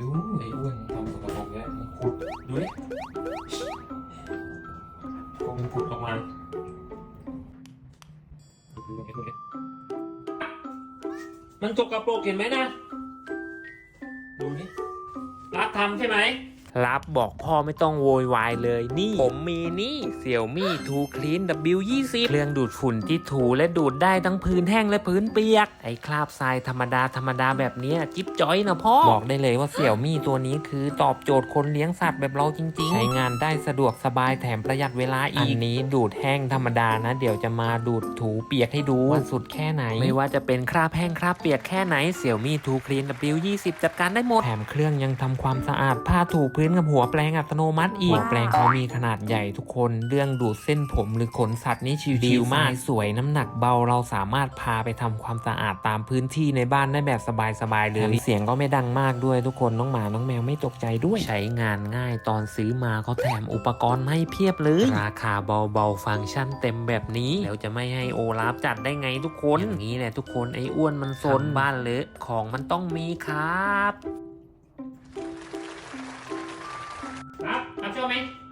ดูไอ้อ้วนทำสกปรกแล้ยมันขุดดูดิพวกมันขุดออกมาดูดิมันสกปรกเห็นไหมนะ ดูนี่รักทำใช่ไหม รับบอกพ่อไม่ต้องโวยวายเลยนี่ ผมมีนี่เสี่ยวมี่ทูคลีน W20 เครื่องดูดฝุ่นที่ถูและดูดได้ทั้งพื้นแห้งและพื้นเปียก ไอ้คราบทรายธรรมดาธรรมดาแบบเนี้ยจิ๊บจ้อยนะพ่อ บอกได้เลยว่าเสี่ยวมี่ตัวนี้คือตอบโจทย์คนเลี้ยงสัตว์แบบเราจริง ๆ ใช้งานได้สะดวกสบายแถมประหยัดเวลาอีก อันนี้ดูดแห้งธรรมดานะ เดี๋ยวจะมาดูดถูเปียกให้ดูว่าสุดแค่ไหน ไม่ว่าจะเป็นคราบแห้งคราบเปียกแค่ไหนเสี่ยวมี่ทูคลีน W20 จัดการได้หมดแถมเครื่องยังทำความสะอาดผ้าถูพื้นกับหัวแปลงอัตโนมัติอีกหัวแปลงเขามีขนาดใหญ่ทุกคน เรื่องดูดเส้นผมหรือขนสัตว์นี่ชิวๆมาก สวยน้ำหนักเบาเราสามารถพาไปทำความสะอาดตามพื้นที่ในบ้านได้แบบสบายๆเลยเสียงก็ไม่ดังมากด้วยทุกคนน้องหมาน้องแมวไม่ตกใจด้วย ใช้งานง่ายตอนซื้อมาเขาแถมอุปกรณ์มาให้เพียบเลย ราคาเบาๆฟังก์ชันเต็มแบบนี้ แล้วจะไม่ให้โอลาฟจัดได้ไงทุกคนอย่างนี้แหละทุกคนไอ้อ้วนมันซนบ้านเลอะของมันต้องมีครับ ค